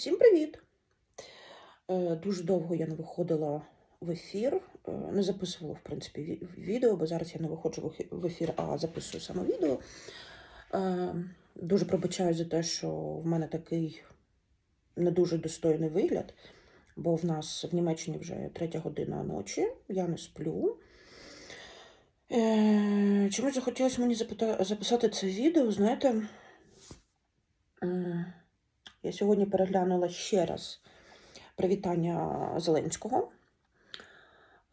Всім привіт! Е, Дуже довго я не виходила в ефір, е, не записувала, в принципі, відео, бо зараз я не виходжу в ефір, а записую саме відео. Е, Дуже пробачаю за те, що в мене такий не дуже достойний вигляд, бо в нас в Німеччині вже третя година ночі, я не сплю. Чомусь захотілося мені записати це відео, знаєте. Я сьогодні переглянула ще раз привітання Зеленського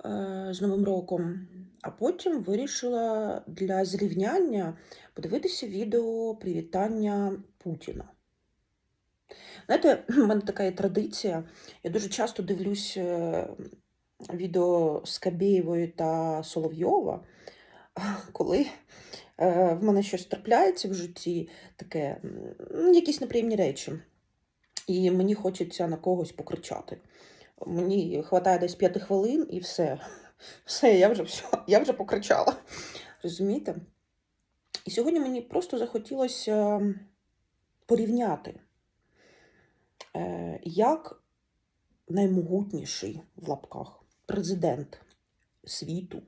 е, з Новим роком, а потім вирішила для зрівняння подивитися відео привітання Путіна. Знаєте, в мене така є традиція. Я дуже часто дивлюсь е, відео Скабєєвої та Соловйова, коли е, в мене щось трапляється в житті, таке, якісь неприємні речі. І мені хочеться на когось покричати. Мені вистачає десь п'яти хвилин і все. Все, я вже все, я вже покричала. Розумієте? І сьогодні мені просто захотілося порівняти, е, як наймогутніший в лапках президент світу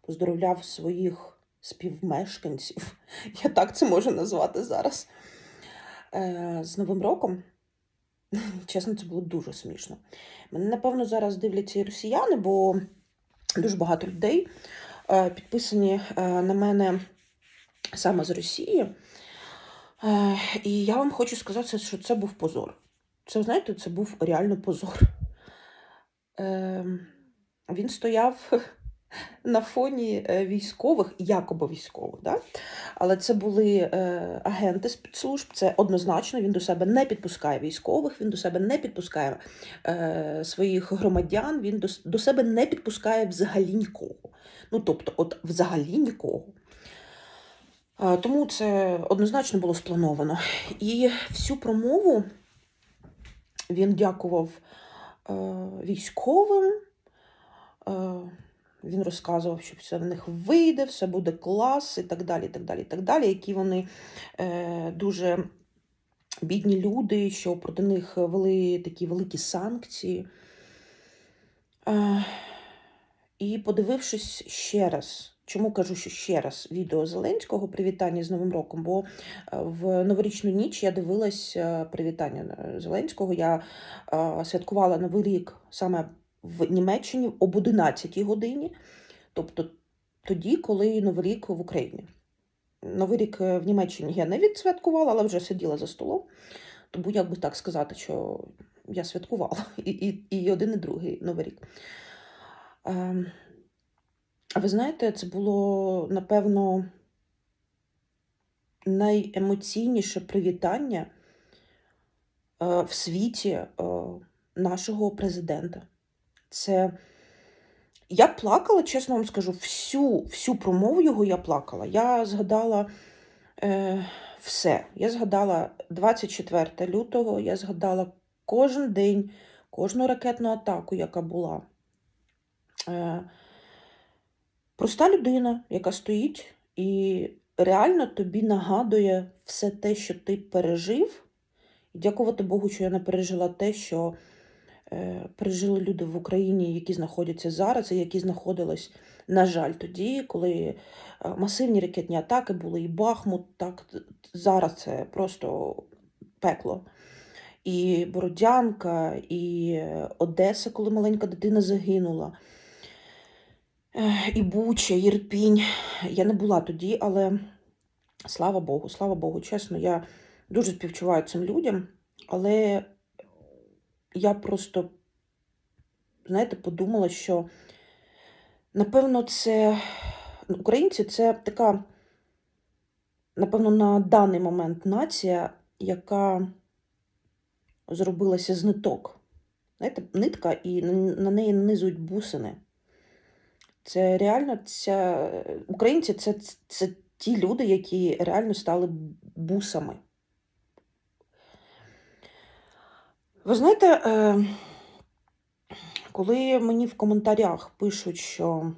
поздоровляв своїх співмешканців, я так це можу назвати зараз, е, з Новим роком. Чесно, це було дуже смішно. Мене, напевно, зараз дивляться і росіяни, бо дуже багато людей е, підписані е, на мене саме з Росії. Е, І я вам хочу сказати, що це був позор. Це, знаєте, це був реально позор. Е, Він стояв на фоні е, військових, якоби військових, да? але це були е, агенти спецслужб, це однозначно, він до себе не підпускає військових, він до себе не підпускає е, своїх громадян, він до, до себе не підпускає взагалі нікого. Ну, тобто, от взагалі нікого. Е, Тому це однозначно було сплановано. І всю промову він дякував е, військовим. Е, він розказував, що все в них вийде, все буде клас, і так далі, і так далі, і так далі, які вони е, дуже бідні люди, що проти них вели такі великі санкції. Е, і подивившись ще раз, чому кажу, що ще раз відео Зеленського привітання з Новим роком, бо е, в новорічну ніч я дивилась е, привітання е, Зеленського. Я е, святкувала Новий рік саме в Німеччині об 11 годині, тобто тоді, коли Новий рік в Україні. Новий рік е, в Німеччині я не відсвяткувала, але вже сиділа за столом. Тому як би так сказати, що я святкувала і, і, і один, і другий Новий рік. Ем, А ви знаєте, це було, напевно, найемоційніше привітання е, в світі е, нашого президента. Це я плакала, чесно вам скажу, всю, всю промову його я плакала. Я згадала е, все. Я згадала 24 лютого, я згадала кожен день, кожну ракетну атаку, яка була. Е, проста людина, яка стоїть і реально тобі нагадує все те, що ти пережив. І дякувати Богу, що я не пережила те, що пережили люди в Україні, які знаходяться зараз, і які знаходились, на жаль, тоді, коли е, масивні ракетні атаки були, і Бахмут, так зараз це просто пекло. І Бородянка, і е, Одеса, коли маленька дитина загинула. Е, І Буча, і Ірпінь. Я не була тоді, але слава Богу, слава Богу, чесно, я дуже співчуваю цим людям, але я просто, знаєте, подумала, що напевно це українці це така, напевно, на даний момент нація, яка зробилася з ниток. Знаєте, нитка, і на на неї нанизують бусини. Це реально ця... українці це, це ті люди, які реально стали бусами. Ви знаєте, е, коли мені в коментарях пишуть, що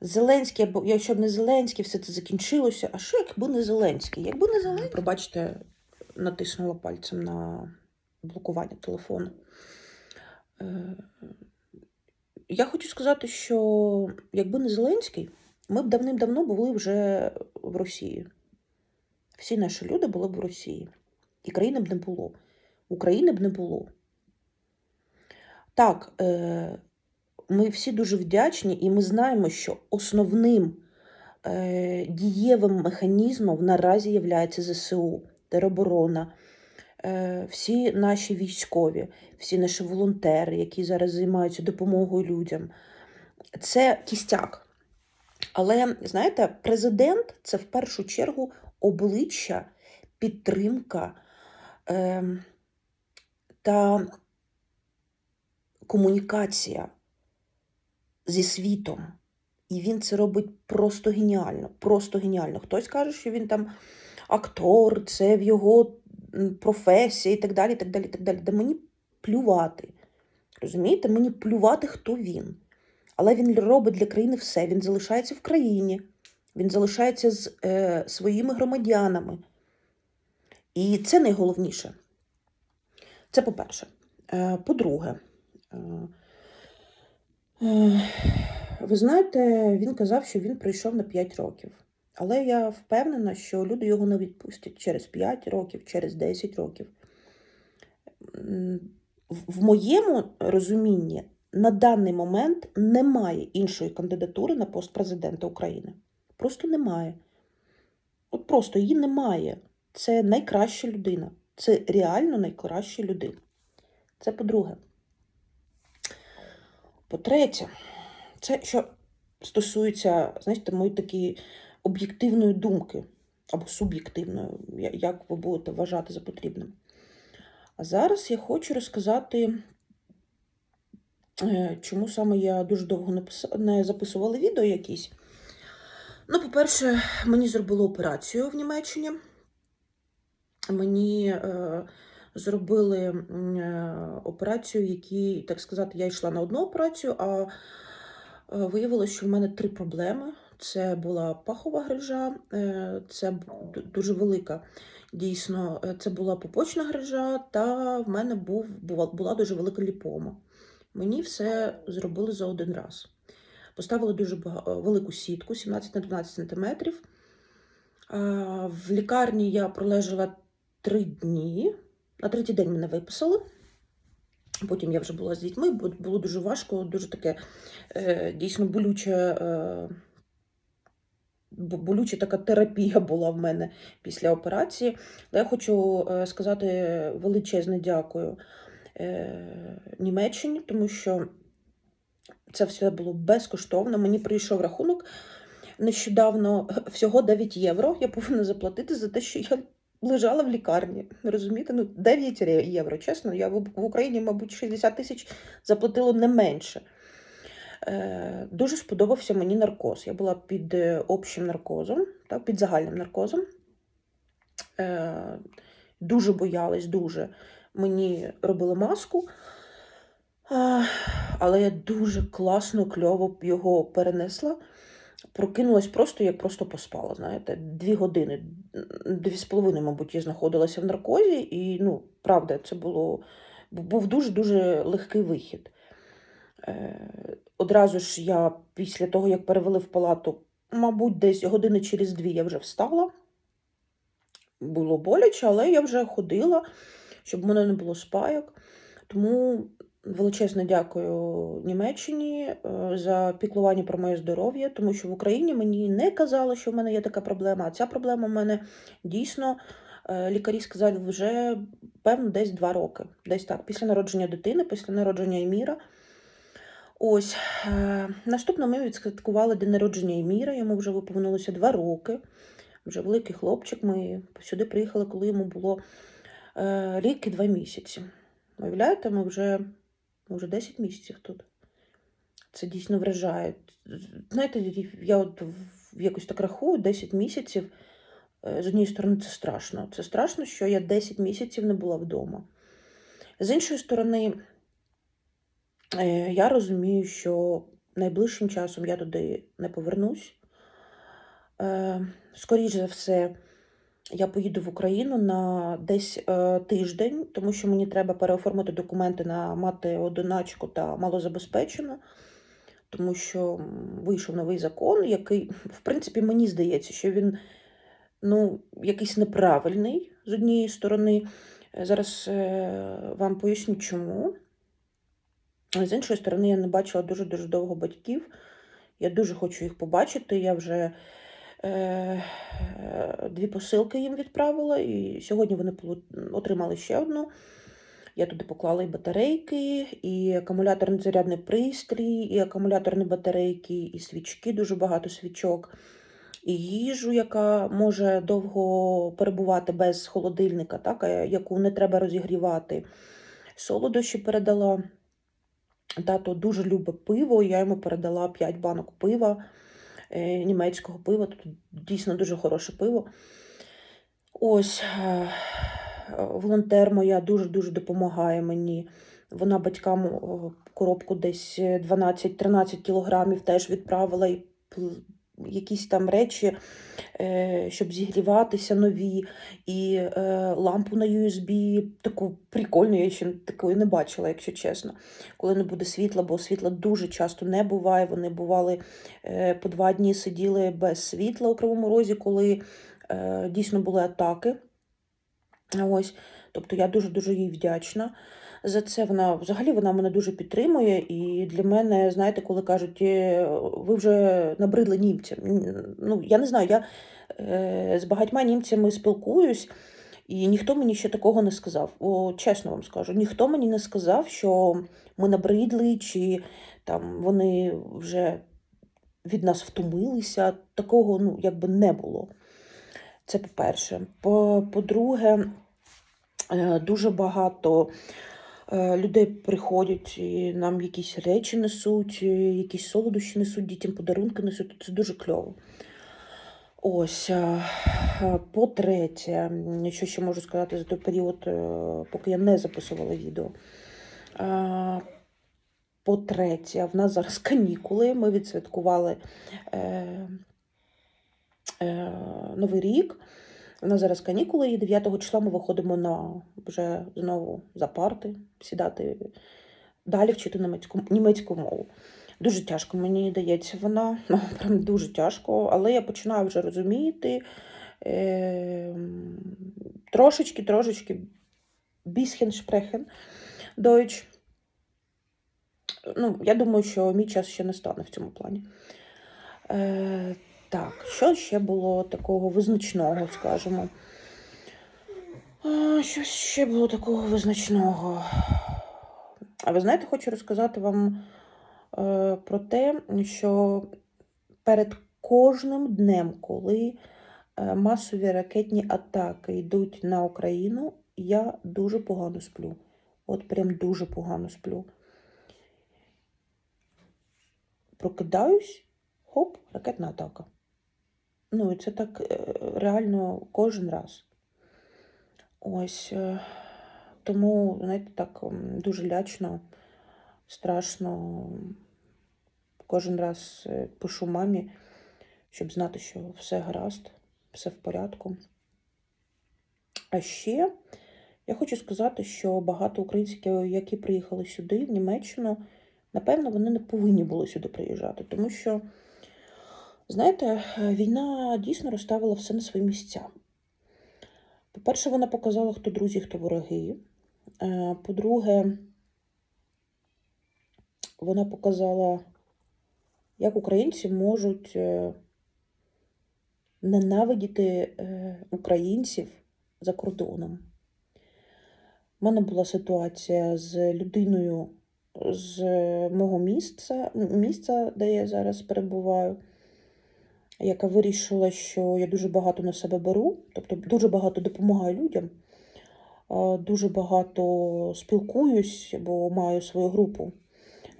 Зеленський, або якщо б не Зеленський, все це закінчилося. А що якби не Зеленський? Якби не Зеленський, пробачте, натиснула пальцем на блокування телефону. Е, Я хочу сказати, що якби не Зеленський, ми б давним-давно були вже в Росії. Всі наші люди були б в Росії. І країни б не було. України б не було. Так, е, ми всі дуже вдячні, і ми знаємо, що основним е, дієвим механізмом наразі є ЗСУ, тероборона, е, всі наші військові, всі наші волонтери, які зараз займаються допомогою людям. Це кістяк. Але знаєте, президент це в першу чергу обличчя, підтримка е, та комунікація зі світом. І він це робить просто геніально. Просто геніально. Хтось каже, що він там актор, це в його професія і так далі. так далі, так далі. Да мені плювати. Розумієте, мені плювати, хто він. Але він робить для країни все. Він залишається в країні, він залишається з е, своїми громадянами. І це найголовніше. Це по-перше. Е, по-друге, е, е, ви знаєте, він казав, що він прийшов на 5 років. Але я впевнена, що люди його не відпустять через 5 років, через 10 років. В в моєму розумінні на даний момент немає іншої кандидатури на пост президента України. Просто немає. От просто її немає. Це найкраща людина. Це реально найкраща людина. Це по-друге. По-третє, це що стосується, знаєте, моєї такої об'єктивної думки або суб'єктивної, як ви будете вважати за потрібним. А зараз я хочу розказати, е, чому саме я дуже довго не записувала відео якісь. Ну, по-перше, мені зробили операцію в Німеччині. Мені е, зробили е, операцію, які, так сказати, я йшла на одну операцію, а е, виявилося, що в мене три проблеми. Це була пахова грижа, це дуже велика. Дійсно, це була пупочна грижа, та в мене був, була, дуже велика ліпома. Мені все зробили за один раз. Поставили дуже бага- велику сітку 17 на 12 сантиметрів. В лікарні я пролежала три дні. На третій день мене виписали. Потім я вже була з дітьми, бо було дуже важко, дуже таке е, дійсно болюче, е, болюча така терапія була в мене після операції. Але я хочу е, сказати величезне дякую е, Німеччині, тому що це все було безкоштовно. Мені прийшов рахунок нещодавно всього 9 євро. Я повинна заплатити за те, що я лежала в лікарні. Розумієте? Ну, 9 євро. Чесно, я в Україні, мабуть, 60 тисяч заплатила не менше. Е, Дуже сподобався мені наркоз. Я була під е, общим наркозом, так, під загальним наркозом. Е, Дуже боялась, дуже. Мені робили маску, але я дуже класно, кльово його перенесла. Прокинулась просто, як просто поспала, знаєте, дві години, дві з половиною, мабуть, я знаходилася в наркозі, і, ну, правда, це було, був дуже-дуже легкий вихід. Е, Одразу ж я після того, як перевели в палату, мабуть, десь години через дві я вже встала. Було боляче, але я вже ходила, щоб в мене не було спайок. Тому величезне дякую Німеччині е, за піклування про моє здоров'я, тому що в Україні мені не казали, що в мене є така проблема, а ця проблема в мене дійсно. е, Лікарі сказали вже певно десь два роки. Десь так, після народження дитини, після народження Еміра. Ось е, наступно ми відсвяткували день народження Еміра. Йому вже виповнилося два роки. Вже великий хлопчик. Ми сюди приїхали, коли йому було рік і два місяці. Уявляєте, ми вже, ми вже 10 місяців тут. Це дійсно вражає. Знаєте, я от якось так рахую, 10 місяців. е, З однієї сторони, це страшно. Це страшно, що я 10 місяців не була вдома. З іншої сторони, е, я розумію, що найближчим часом я туди не повернусь. Е, Скоріше за все, я поїду в Україну на десь е, тиждень, тому що мені треба переоформити документи на мати одиначку та малозабезпечену, тому що вийшов новий закон, який, в принципі, мені здається, що він ну, якийсь неправильний з однієї сторони. Е, Зараз е, вам поясню, чому. З іншої сторони, я не бачила дуже-дуже довго батьків. Я дуже хочу їх побачити. Я вже дві посилки їм відправила, і сьогодні вони отримали ще одну. Я туди поклала і батарейки, і акумуляторний зарядний пристрій, і акумуляторні батарейки, і свічки, дуже багато свічок, і їжу, яка може довго перебувати без холодильника, так, яку не треба розігрівати. Солодощі передала. Тато дуже любить пиво, я йому передала 5 банок пива, е, німецького пива. Тут дійсно дуже хороше пиво. Ось е, волонтер моя дуже-дуже допомагає мені. Вона батькам коробку десь 12-13 кілограмів теж відправила і якісь там речі, е, щоб зігріватися нові, і е, лампу на USB, таку прикольну, я ще такої не бачила, якщо чесно. Коли не буде світла, бо світла дуже часто не буває. Вони бували е, по два дні сиділи без світла у Кривому Розі, коли е, дійсно були атаки. Ось, тобто я дуже-дуже їй вдячна. За це вона взагалі вона мене дуже підтримує. І для мене, знаєте, коли кажуть, «Е, ви вже набридли німцям. Ну, я не знаю, я е, з багатьма німцями спілкуюсь, і ніхто мені ще такого не сказав. О, чесно вам скажу, ніхто мені не сказав, що ми набридли, чи там вони вже від нас втомилися. Такого ну, якби не було. Це по-перше. По- По-друге, дуже багато е, людей приходять і нам якісь речі несуть, е, якісь солодощі несуть, дітям подарунки несуть. Це дуже кльово. Ось. е, е, По-третє, що ще можу сказати за той період, е, поки я не записувала відео. Е, По-третє, в нас зараз канікули. Ми відсвяткували е, е, Новий рік. У нас зараз канікули, і 9 числа ми виходимо на вже знову за парти, сідати далі вчити німецьку, німецьку мову. Дуже тяжко мені дається вона, ну, прям дуже тяжко, але я починаю вже розуміти. Е, трошечки, трошечки bisschen sprechen Deutsch. Ну, я думаю, що мій час ще не стане в цьому плані. Так, що ще було такого визначного, скажімо? Що ще було такого визначного? А ви знаєте, хочу розказати вам е, про те, що перед кожним днем, коли е, масові ракетні атаки йдуть на Україну, я дуже погано сплю. От прям дуже погано сплю. Прокидаюсь, хоп, ракетна атака. Ну, і це так е, реально кожен раз. Ось. е, Тому, знаєте, так дуже лячно, страшно. Кожен раз е, пишу мамі, щоб знати, що все гаразд, все в порядку. А ще я хочу сказати, що багато українців, які приїхали сюди, в Німеччину, напевно, вони не повинні були сюди приїжджати, тому що, знаєте, війна дійсно розставила все на свої місця. По-перше, вона показала, хто друзі, хто вороги. Е, По-друге, вона показала, як українці можуть е, ненавидіти е, українців за кордоном. У мене була ситуація з людиною з мого місця, місця, де я зараз перебуваю, яка вирішила, що я дуже багато на себе беру, тобто дуже багато допомагаю людям, е, дуже багато спілкуюсь, бо маю свою групу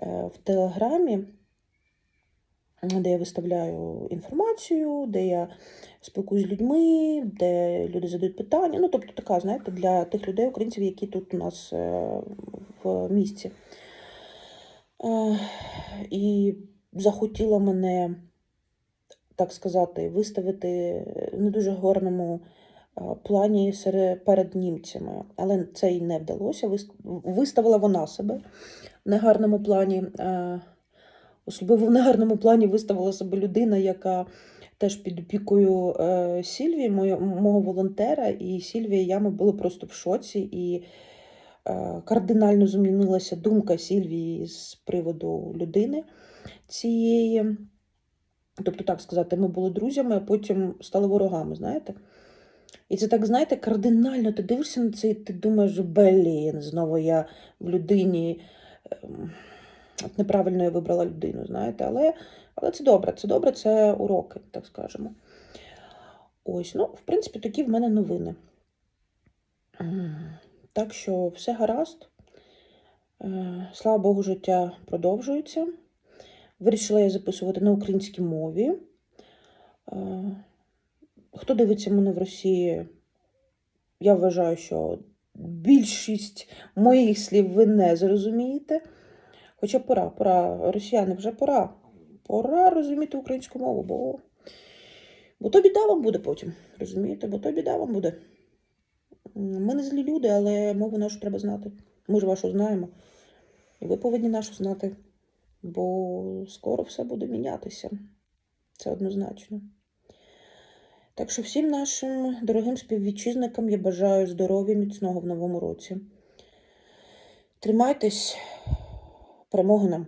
е, в Телеграмі, де я виставляю інформацію, де я спілкуюсь з людьми, де люди задають питання. Ну, тобто така, знаєте, для тих людей, українців, які тут у нас е, в місті. І захотіла мене, так сказати, виставити в не дуже гарному а, плані перед німцями, але це їй не вдалося. Виставила вона себе в негарному плані. е, Особливо в негарному плані виставила себе людина, яка теж під опікою е, Сільвії, мого волонтера, і Сільвія і я ми були просто в шоці. І е, кардинально змінилася думка Сільвії з приводу людини цієї. Тобто, так сказати, ми були друзями, а потім стали ворогами, знаєте? І це так, знаєте, кардинально ти дивишся на це, і ти думаєш, блін, знову я в людині. ем, неправильно я вибрала людину, знаєте, але, але це добре, це добре, це уроки, так скажемо. Ось, ну, в принципі, такі в мене новини. Так що все гаразд. Е, Слава Богу, життя продовжується. Вирішила я записувати на українській мові. Е, Хто дивиться мене в Росії, я вважаю, що більшість моїх слів ви не зрозумієте. Хоча пора, пора, росіяни, вже пора. Пора розуміти українську мову, бо, бо то біда вам буде потім. Розумієте, бо то біда вам буде. Ми не злі люди, але мову нашу треба знати. Ми ж вашу знаємо. І ви повинні нашу знати. Бо скоро все буде мінятися. Це однозначно. Так що всім нашим дорогим співвітчизникам я бажаю здоров'я, міцного в новому році. Тримайтесь, перемоги нам.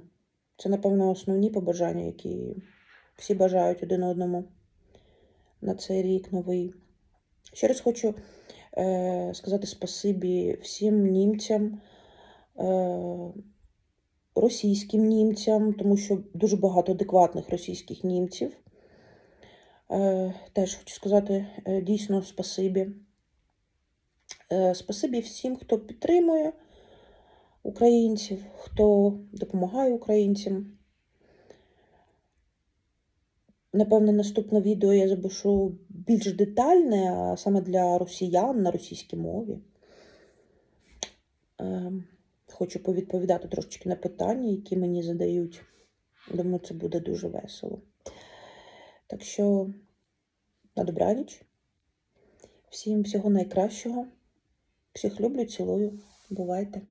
Це, напевно, основні побажання, які всі бажають один одному на цей рік новий. Ще раз хочу е, сказати спасибі всім німцям, е, російським німцям, тому що дуже багато адекватних російських німців. Е, теж хочу сказати е, дійсно спасибі. Е, спасибі всім, хто підтримує українців, хто допомагає українцям. Напевно, наступне відео я запишу більш детальне, а саме для росіян на російській мові. Хочу повідповідати трошечки на питання, які мені задають. Думаю, це буде дуже весело. Так що на добраніч. Всім всього найкращого. Всіх люблю, цілую. Бувайте.